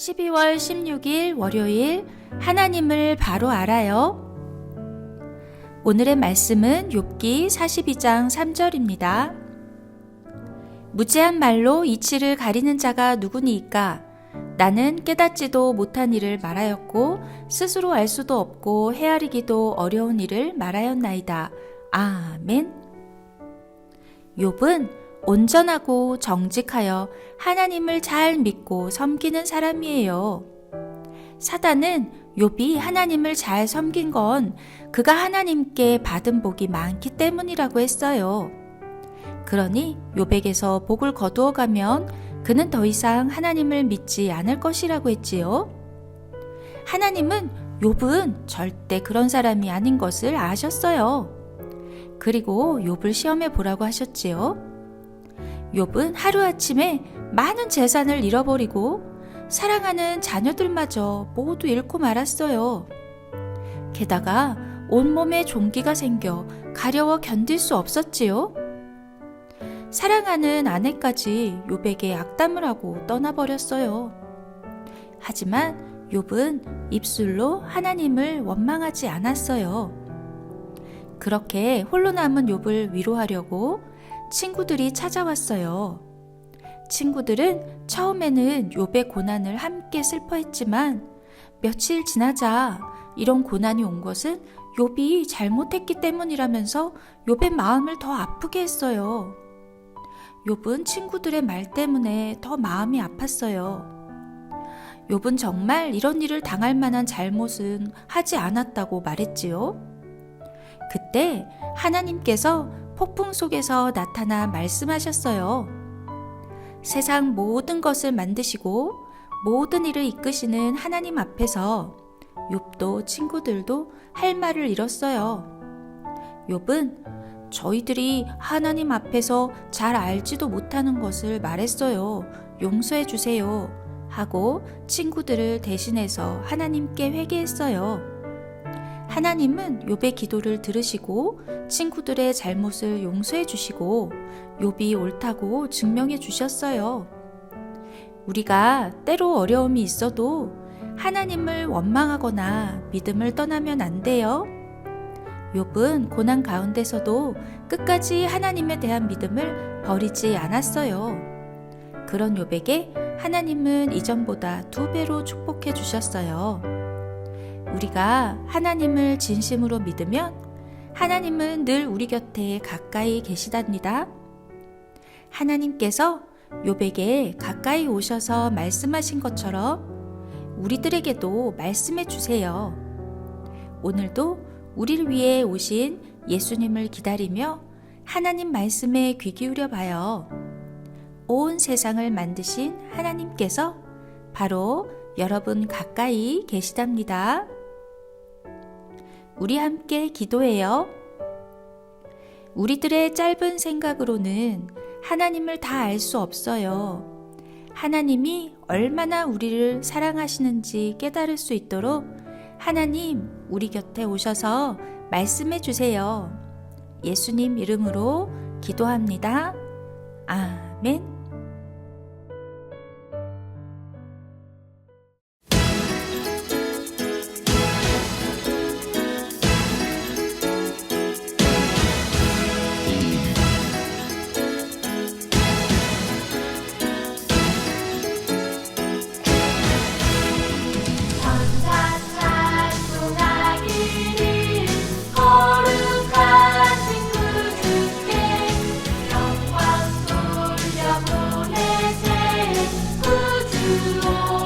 12월 16일 월요일 하나님을 바로 알아요. 오늘의 말씀은 욥기 42장 3절입니다. 무지한 말로 이치를 가리는 자가 누구니이까 나는 깨닫지도 못한 일을 말하였고 스스로 알 수도 없고 헤아리기도 어려운 일을 말하였나이다. 아멘. 욥은 온전하고 정직하여 하나님을 잘 믿고 섬기는 사람이에요. 사단은 욥이 하나님을 잘 섬긴 건 그가 하나님께 받은 복이 많기 때문이라고 했어요. 그러니 욥에게서 복을 거두어 가면 그는 더 이상 하나님을 믿지 않을 것이라고 했지요. 하나님은 욥은 절대 그런 사람이 아닌 것을 아셨어요. 그리고 욥을 시험해 보라고 하셨지요. 욥은 하루아침에 많은 재산을 잃어버리고 사랑하는 자녀들마저 모두 잃고 말았어요. 게다가 온몸에 종기가 생겨 가려워 견딜 수 없었지요. 사랑하는 아내까지 욥에게 악담을 하고 떠나버렸어요. 하지만 욥은 입술로 하나님을 원망하지 않았어요. 그렇게 홀로 남은 욥을 위로하려고 친구들이 찾아왔어요. 친구들은 처음에는 욥의 고난을 함께 슬퍼했지만 며칠 지나자 이런 고난이 온 것은 욥이 잘못했기 때문이라면서 욥의 마음을 더 아프게 했어요. 욥은 친구들의 말 때문에 더 마음이 아팠어요. 욥은 정말 이런 일을 당할 만한 잘못은 하지 않았다고 말했지요. 그때 하나님께서 폭풍 속에서 나타나 말씀하셨어요. 세상 모든 것을 만드시고 모든 일을 이끄시는 하나님 앞에서 욥도 친구들도 할 말을 잃었어요. 욥은 저희들이 하나님 앞에서 잘 알지도 못하는 것을 말했어요. 용서해 주세요. 하고 친구들을 대신해서 하나님께 회개했어요. 하나님은 욥의 기도를 들으시고 친구들의 잘못을 용서해 주시고 욥이 옳다고 증명해 주셨어요. 우리가 때로 어려움이 있어도 하나님을 원망하거나 믿음을 떠나면 안 돼요. 욥은 고난 가운데서도 끝까지 하나님에 대한 믿음을 버리지 않았어요. 그런 욥에게 하나님은 이전보다 두 배로 축복해 주셨어요. 우리가 하나님을 진심으로 믿으면 하나님은 늘 우리 곁에 가까이 계시답니다. 하나님께서 욥에게 가까이 오셔서 말씀하신 것처럼 우리들에게도 말씀해 주세요. 오늘도 우리를 위해 오신 예수님을 기다리며 하나님 말씀에 귀 기울여 봐요. 온 세상을 만드신 하나님께서 바로 여러분 가까이 계시답니다. 우리 함께 기도해요. 우리들의 짧은 생각으로는 하나님을 다 알 수 없어요. 하나님이 얼마나 우리를 사랑하시는지 깨달을 수 있도록 하나님 우리 곁에 오셔서 말씀해 주세요. 예수님 이름으로 기도합니다. 아멘. Lord.